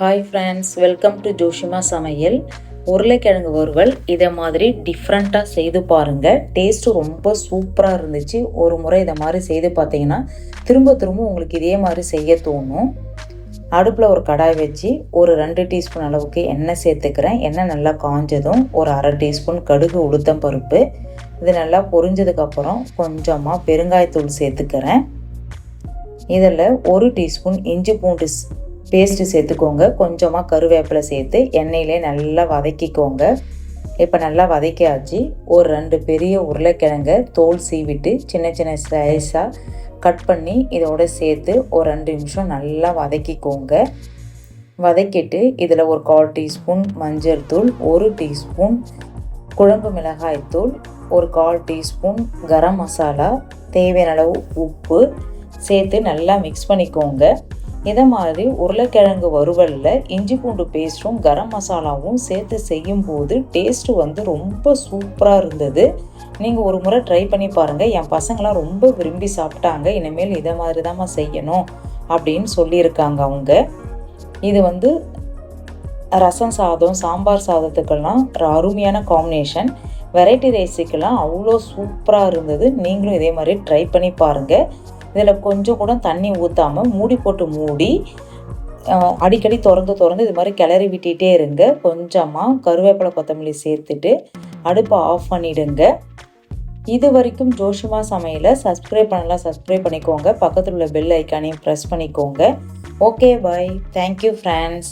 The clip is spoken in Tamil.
Hi friends welcome to Joshima சமையல் உருளைக்கிழங்கு வறுவல் இதை மாதிரி டிஃப்ரெண்ட்டாக செய்து பாருங்கள் டேஸ்ட்டு ரொம்ப சூப்பராக இருந்துச்சு. ஒரு முறை இதை மாதிரி செய்து பார்த்தீங்கன்னா திரும்ப திரும்ப உங்களுக்கு இதே மாதிரி செய்ய தோணும். அடுப்பில் ஒரு கடாய் வச்சு ஒரு ரெண்டு டீஸ்பூன் அளவுக்கு எண்ணெய் சேர்த்துக்கிறேன். எண்ணெய் நல்லா காஞ்சதும் ஒரு அரை டீஸ்பூன் கடுகு உளுத்தம் பருப்பு. இது நல்லா பொரிஞ்சதுக்கப்புறம் கொஞ்சமாக பெருங்காயத்தூள் சேர்த்துக்கிறேன். இதில் ஒரு டீஸ்பூன் இஞ்சி பூண்டு பேஸ்ட்டு சேர்த்துக்கோங்க. கொஞ்சமாக கருவேப்பிலை சேர்த்து எண்ணெயிலே நல்லா வதக்கிக்கோங்க. இப்போ நல்லா வதக்கியாச்சு. ஒரு ரெண்டு பெரிய உருளைக்கிழங்கை தோல் சீவிட்டு சின்ன சின்ன சைஸாக கட் பண்ணி இதோட சேர்த்து ஒரு ரெண்டு நிமிஷம் நல்லா வதக்கிக்கோங்க. வதக்கிட்டு இதில் ஒரு கால் டீஸ்பூன் மஞ்சள் தூள் ஒரு டீஸ்பூன் குழம்பு மிளகாய் தூள் ஒரு கால் டீஸ்பூன் கரம் மசாலா தேவையான அளவு உப்பு சேர்த்து நல்லா மிக்ஸ் பண்ணிக்கோங்க. இதை மாதிரி உருளைக்கிழங்கு வறுவலில் இஞ்சி பூண்டு பேஸ்ட்டும் கரம் மசாலாவும் சேர்த்து செய்யும்போது டேஸ்ட்டு வந்து ரொம்ப சூப்பராக இருந்தது. நீங்கள் ஒரு முறை ட்ரை பண்ணி பாருங்கள் என் பசங்களாம் ரொம்ப விரும்பி சாப்பிட்டாங்க. இனிமேல் இதை மாதிரி தாம்மா செய்யணும் அப்படின்னு சொல்லியிருக்காங்க அவங்க. இது வந்து ரசம் சாதம் சாம்பார் சாதத்துக்கெல்லாம் அருமையான காம்பினேஷன் வெரைட்டி ரைஸுக்கெல்லாம் அவ்வளோ சூப்பராக இருந்தது. நீங்களும் இதே மாதிரி ட்ரை பண்ணி பாருங்கள் இதில் கொஞ்சம் கூட தண்ணி ஊற்றாமல் மூடி போட்டு மூடி அடிக்கடி திறந்து திறந்து இது மாதிரி கிளறி விட்டுட்டே இருங்க. கொஞ்சமாக கருவேப்பிலை கொத்தமல்லி சேர்த்துட்டு அடுப்பை ஆஃப் பண்ணிவிடுங்க இது வரைக்கும் ஜோஷிமா சமையலை சப்ஸ்கிரைப் பண்ணலாம் சப்ஸ்கிரைப் பண்ணிக்கோங்க. பக்கத்தில் உள்ள பெல் ஐக்கானையும் ப்ரெஸ் பண்ணிக்கோங்க. Okay bye thank you friends